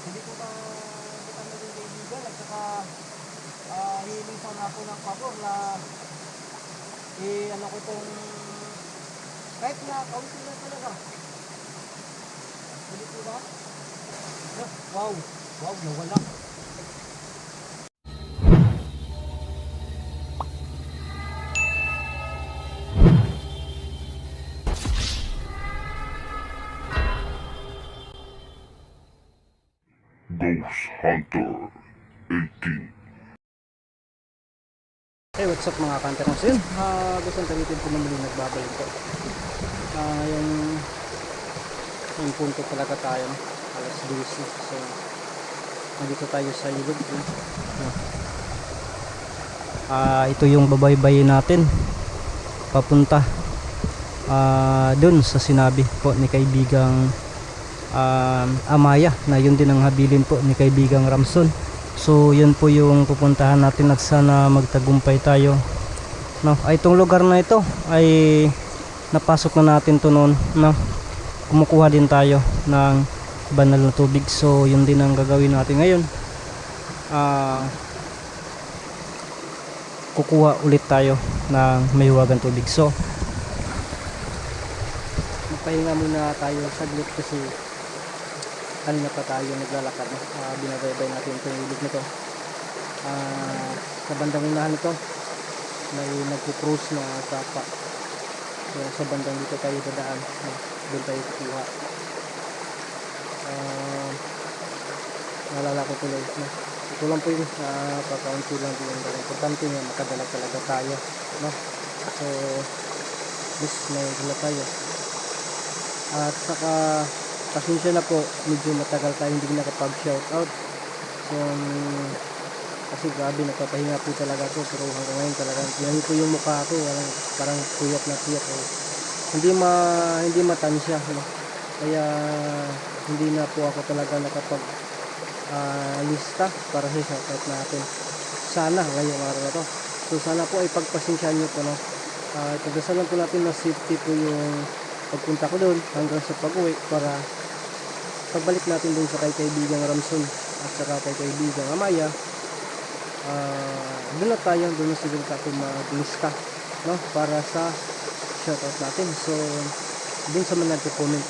hindi ko ba kita naging kaibigan at saka ah, hiling sana ako ng pabor na eh ano ko itong kahit na kaunti lang talaga. Hindi ko ba? Wow! Wow, nawala. Ghost Hunter 18. Hey, what's up mga kanterong sin? Uh, gusto talitin ko na muli nagbabalik ko. Ah, yung yung punto talaga tayo, alas 12. So, nandito tayo sa ilog. No? Ah, ito yung babaybayin natin papunta ah dun sa sinabi po ni kaibigang um, Amaya na yun din ang habilin po ni kaibigang Ramson. So yun po yung pupuntahan natin at sana magtagumpay tayo. No, ay itong lugar na ito ay napasok na natin to noon no? kumukuha din tayo ng banal na tubig. So yun din ang gagawin natin ngayon. Ah kukuha ulit tayo ng mayuwagan tubig. So magpahinga muna tayo saglit kasi kanina pa tayo naglalakad uh, binabaybay natin itong ilog na to Ah, sa bandang unahan nito may nagpo-cruise na kapa so sa bandang dito tayo dadaan no? doon tayo kukuha Ah, naalala ko tuloy no? ito lang po yung uh, kakaunti lang din dala importante nga makadala talaga tayo no? so this may dala tayo at saka pasensya na po medyo matagal tayo hindi nakapag shout out so um, kasi grabe nagpapahinga po talaga ako pero hanggang ngayon talaga tingnan ko yung mukha ko parang, parang puyat na puyat eh. hindi ma hindi matansya no? kaya hindi na po ako talaga nakapag ah, lista para sa shout out natin sana ngayong araw na to so sana po ay pagpasensyahan nyo po no uh, pagdasalan po natin na safety po yung pagpunta ko doon hanggang sa pag-uwi para pagbalik natin doon sa kay kaibigang Ramson at saka kay kaibigang Amaya ah doon na tayo doon na siguro tayo maglista no? Para sa shoutout natin. So doon sa mga nagko-comment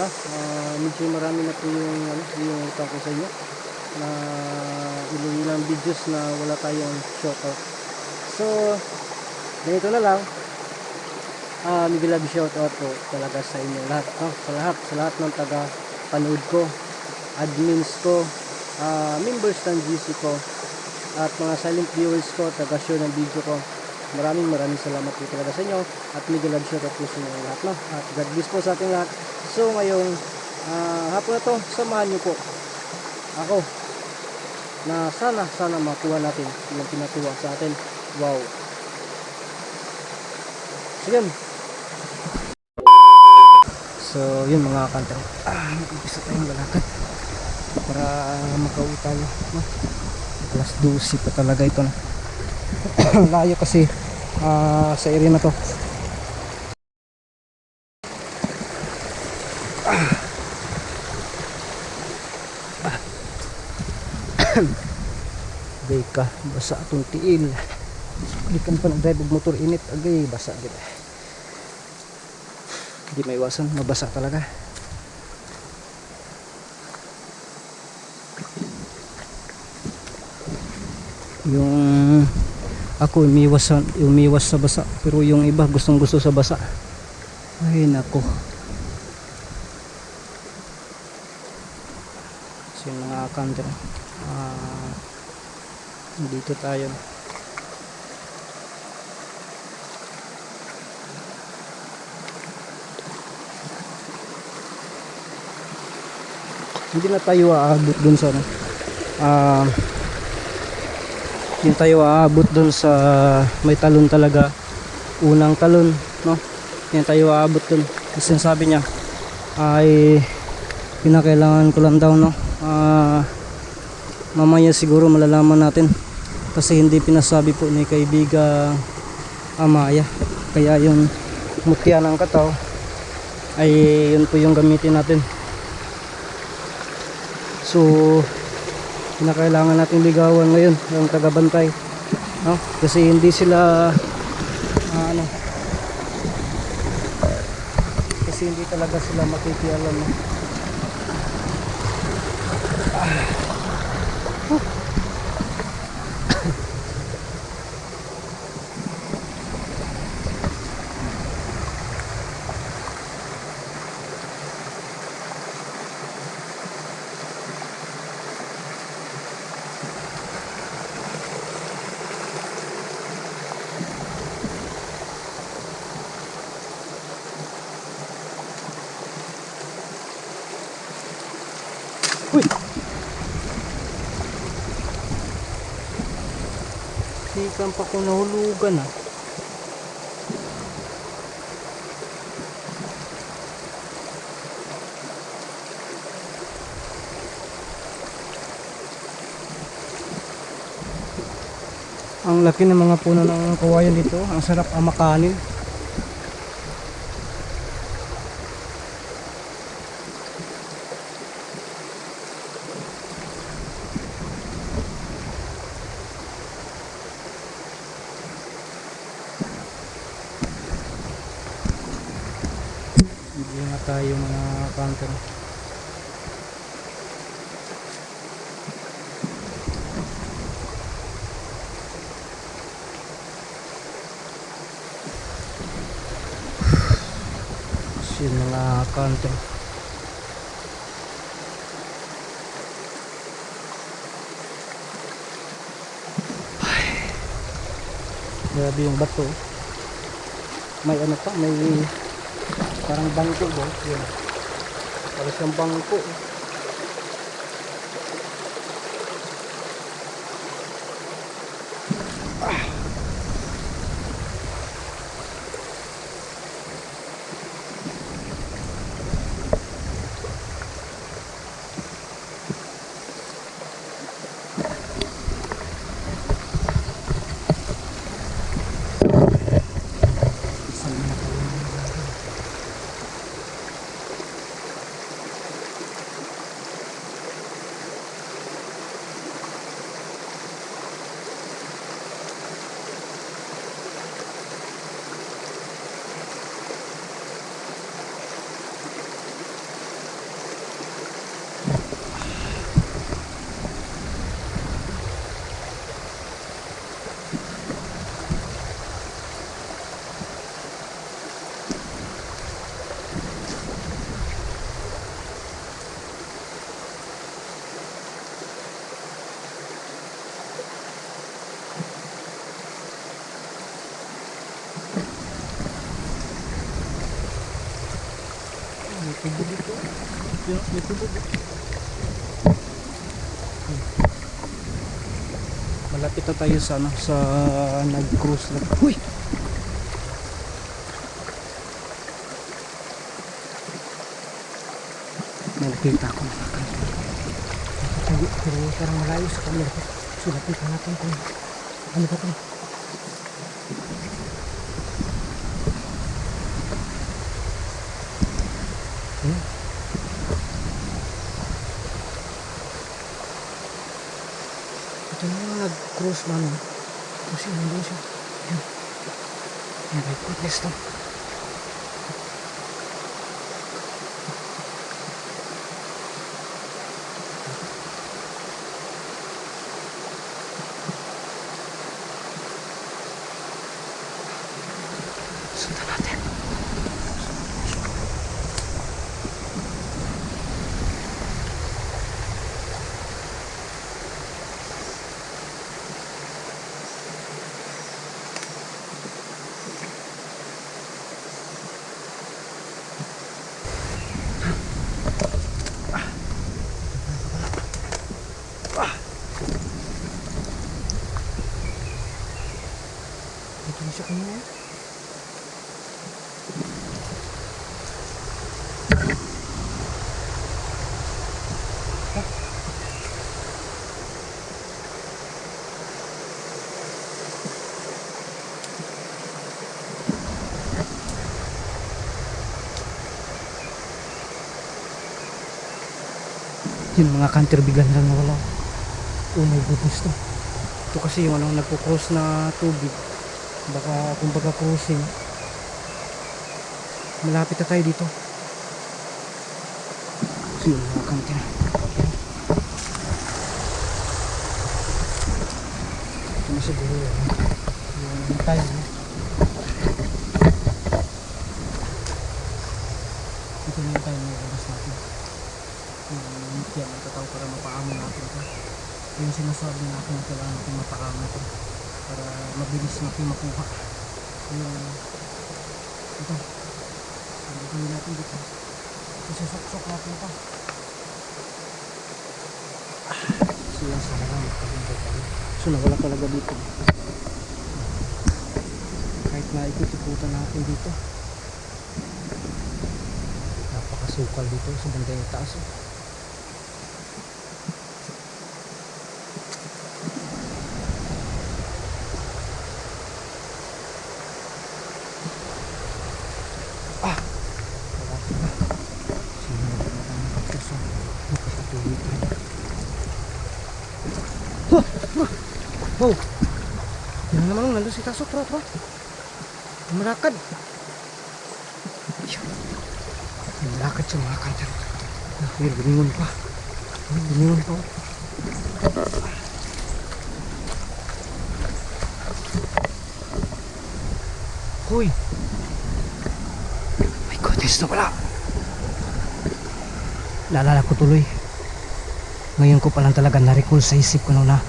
no? Ah, medyo marami na po yung ano yung utang sa inyo na ilang ilang videos na wala tayong shoutout. So ganito na lang. Uh, love shout out po talaga sa inyo lahat, no? Sa lahat, sa lahat ng taga panood ko, admins ko, ah, members ng GC ko, at mga silent viewers ko, taga share ng video ko. Maraming maraming salamat po talaga sa inyo at mega love out po sa inyo lahat, no? At God bless po sa ating lahat. So ngayong ah, hapon na to, samahan niyo po ako na sana, sana makuha natin yung pinatuwa sa atin. Wow! So So, yun mga kanta. Ah, mag-umpisa tayong lalakad para makauwi tayo. Alas 12 pa talaga ito. No? Layo kasi ah, sa area na to. Agay ka, basa itong tiil. Di ka pa nag-drive motor init. Agay, basa kita hindi maiwasan mabasa talaga. Yung ako umiwas umiwas sa basa. Pero yung iba gustong gusto sa basa. Ay nako. So yung mga kanter ah dito tayo hindi na tayo aabot dun sa ah hindi tayo aabot dun sa may talon talaga. Unang talon no? Hindi tayo aabot dun. Kasi sabi niya ay pinakailangan ko lang daw no? Ah mamaya siguro malalaman natin. Kasi hindi pinasabi po ni kaibiga Amaya kaya yung mutya ng kataw ay yun po yung gamitin natin So, kinakailangan natin ligawan ngayon yung tagabantay. No? Kasi hindi sila ah, ano kasi hindi talaga sila makikialam. No? Uy! Sikan pa ko nahulugan ah. Ang laki ng mga puno ng kawayan dito. Ang sarap amakanin. Hindi nga tayo mga counter. Kasi mga. Ay. Grabe yung bato. May ano pa, may Parang bangko ba? Yun. Parang siyang bangko. Saan Malapit na tayo sa ano, sa nag-cruise na. Uy! Nakita ako mga kanto. Pero, pero parang malayo sa camera ko. So, natin kung ano ba ito. Hmm? Ito na yung nag-cruise na ano. Kasi nandun siya. Yun. Yan, may goodness to. Sundan natin. Yun mga counter bigla na lang nawala. Oh my goodness to. Ito kasi yung ano, nagpo-cross na tubig. Baka kumbaga crossing. Malapit na tayo dito. So yun mga counter. Ito na siguro yun. Yung no? Ito na yung time na oras natin. Yung yan ang tataw para mapaamo natin ito. Yung sinasabi natin na kailangan natin mapaamo ito para mabilis natin makuha. Yung ito. Gagawin natin dito. Isusok-sok natin ito. Lang makalimutan tayo. So nawala talaga dito. Kahit na ikot-ikutan natin dito. Napakasukal dito sa bandang taas. oh. Ah! Wala sila. Sino na ba ang magkaso? Napakatuloy tayo. Huh! Huh! Oh! Yan naman nandun si Taso, tro, tro. Malakad. Ayun. Malakad siya mga kantar. Ay, lumingon pa. Ay, lumingon pa. Hoy! My goodness na wala. Naalala ko tuloy. Ngayon ko pa lang talaga na-recall sa isip ko nung na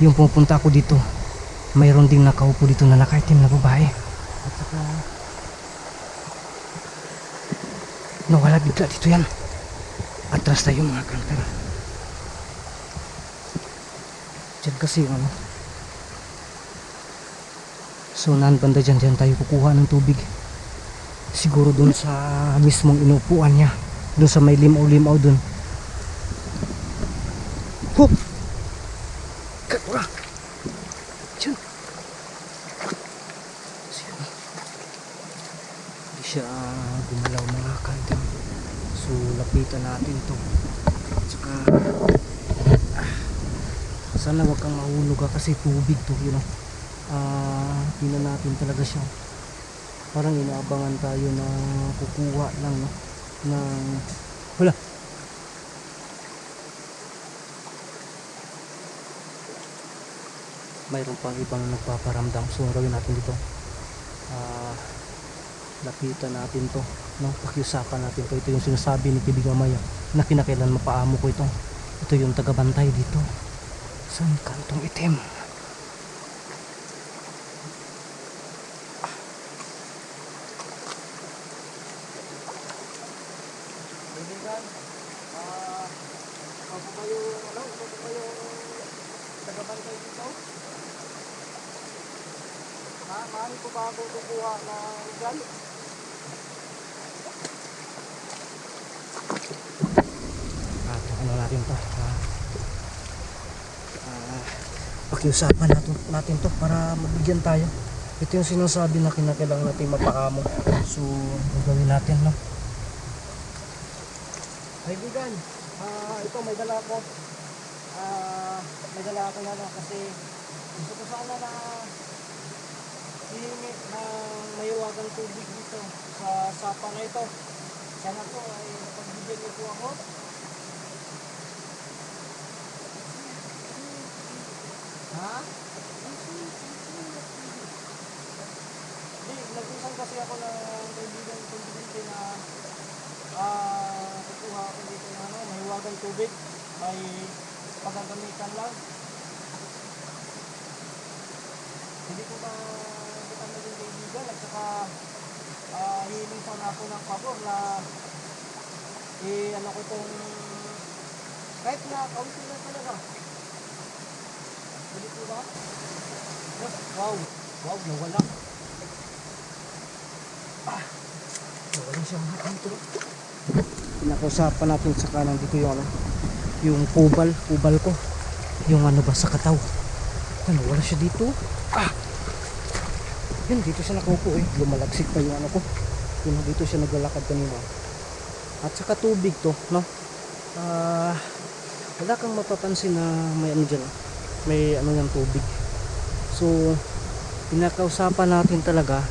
yung pupunta ako dito. Mayroon ding nakaupo dito na nakaitim na babae. At saka nawala bigla dito yan. Atras tayo mga kanter. Diyan kasi yung ano. So naan banda dyan, dyan tayo kukuha ng tubig. Siguro dun sa mismong inupuan niya. Dun sa may limaw-limaw dun. Huh! Kapura! Diyan. So, yun. Hindi siya ah, gumalaw mga kanter. So lapitan natin to. At saka ah, sana wag kang mahulog ah, kasi tubig to, you know. Ah, tingnan natin talaga siya. Parang inaabangan tayo na kukuha lang no? Ng wala. Mayroon pang ibang nagpaparamdam. So gawin natin dito ah lapitan natin to no? Pakiusapan natin to. Ito yung sinasabi ni Kibiga Maya na kinakailan mapaamo ko ito. Ito yung tagabantay dito. Sa kantong itim ako ba yung, ano, ako ba yung tagabantay dito? Ha, maaari ko ba ako kukuha ng dyan? Ah, ano natin to? Ah, ah, natin, to para mabigyan tayo. Ito yung sinasabi na kinakailangan natin mapaamo. So, gagawin natin, no? Kaibigan, ah ito may dala ako. Ah, may dala ako na kasi gusto ko sana na hihingi ng mahiwagang tubig dito sa sapa na ito. Sana po ay napagbigyan niyo po ako. Ha? Hindi, nag-usang kasi ako ng kaibigan kaibigan na ah kukuha ako dito ng ano, mahiwagang tubig. May pagagamitan lang. Hindi ko ba kita naging kaibigan at saka uh, hihiling sana ako ng pabor na eh ano ko itong kahit na kaunti na talaga. Hindi ko ba? Wow! Wow, nawala. Ah, nawala siya mga kanto pinakausapan natin sa kanan dito yung ano yung kubal kubal ko. Yung ano ba sa kataw? Ano wala siya dito? Ah! Yun dito siya nakaupo eh. Lumalagsik pa yung ano ko. Yun dito siya naglalakad kanina. At saka tubig to no? Ah wala kang mapapansin na may ano dyan, may ano yung tubig. So, pinakausapan natin talaga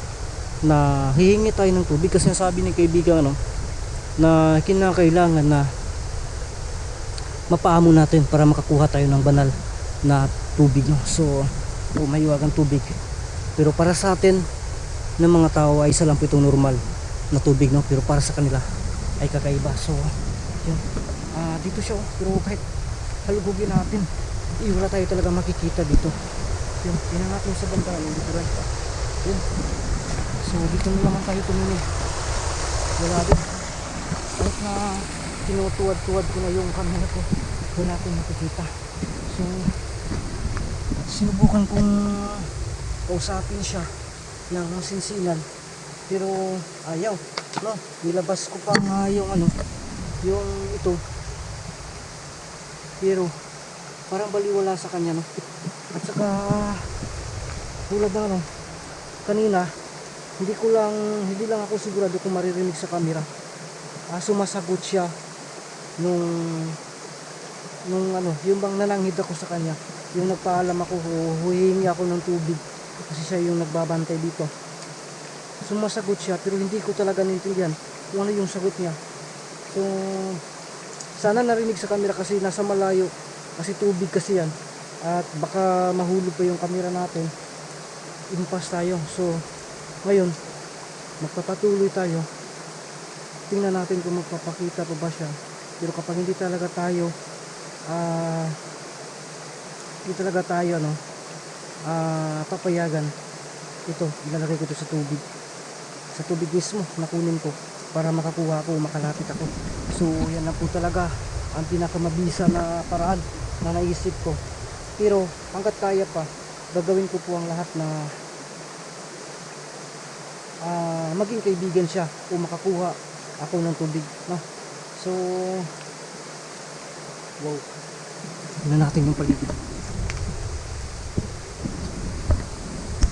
na hihingi tayo ng tubig. Kasi sabi ni kaibigan ano, na kinakailangan na mapaamo natin para makakuha tayo ng banal na tubig no. So, umayuwagang tubig. Pero para sa atin ng mga tao ay isa lang po itong normal na tubig no. Pero para sa kanila ay kakaiba. So, yun. Ah, dito siya oh. Pero kahit halugugin natin, eh, wala tayo talaga makikita dito. Yun, tingnan natin sa banda ng likuran. Yun. So, dito na naman tayo tumingin. Wala din. Kahit na tinutuwad-tuwad ko na yung camera ko, wala natin makikita. So, sinubukan kong kausapin siya ng sinsinan. Pero, ayaw. No, nilabas ko pa nga yung ano, yung ito. Pero, parang baliwala sa kanya, no? At saka, tulad ng ano, kanina, hindi ko lang, hindi lang ako sigurado kung maririnig sa camera. Ah, sumasagot siya nung, nung ano, yung bang nananghid ako sa kanya. Yung nagpaalam ako, hu- huhingi ako ng tubig. Kasi siya yung nagbabantay dito. Sumasagot siya, pero hindi ko talaga nintindihan kung ano yung sagot niya. So, sana narinig sa camera kasi nasa malayo. Kasi tubig kasi yan. At baka mahulog pa yung camera natin. Impas tayo. So, ngayon, magpapatuloy tayo. Tingnan natin kung magpapakita pa ba siya. Pero kapag hindi talaga tayo, ah, hindi talaga tayo, ano, ah, papayagan. Ito, ilalagay ko ito sa tubig. Sa tubig mismo, nakunin ko para makakuha ako, makalapit ako. So, yan na po talaga ang pinakamabisa na paraan na naisip ko. Pero, hanggat kaya pa, gagawin ko po ang lahat na ah, maging kaibigan siya o makakuha ako ng tubig. No? So, wow. Tingnan natin yung paligid.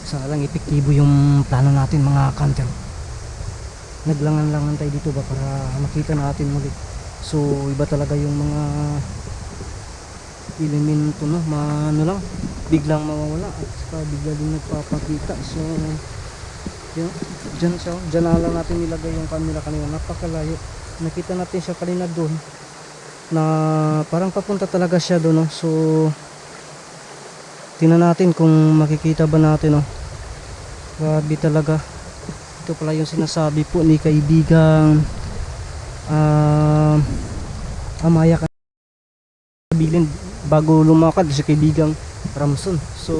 Sana lang epektibo yung plano natin mga kanter. Naglangan-langan tayo dito ba para makita natin muli. So, iba talaga yung mga elemento no, ano lang, biglang mawawala at saka bigla din nagpapakita. So, yun, dyan siya, dyan na natin nilagay yung camera kanina, napakalayo. Nakita natin siya kanina doon na parang papunta talaga siya doon. No? So, tingnan natin kung makikita ba natin. No? Grabe talaga. Ito pala yung sinasabi po ni kaibigang ah Amaya Kabilin bago lumakad si kaibigang Ramson. So,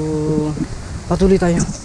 patuloy tayo.